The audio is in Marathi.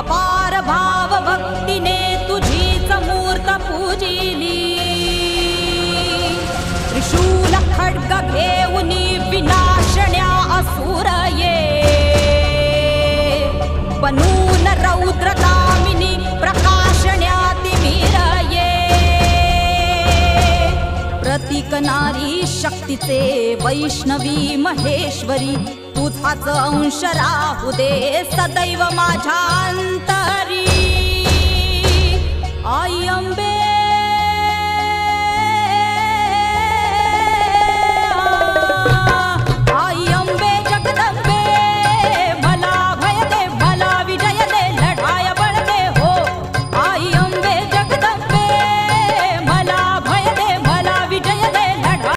अपार भाव भक्तीने तुझी मूर्त पूजिली. त्रिशूल खड्ग घेऊनी विनाशण्या असुर ये बनून रौद्रकामिनी प्रकाश प्रतीक नारी शक्तीचे वैष्णवी महेश्वरी तुझाच अंश राहू दे सदैव माझ्या अंतरी आई अंबे. Oh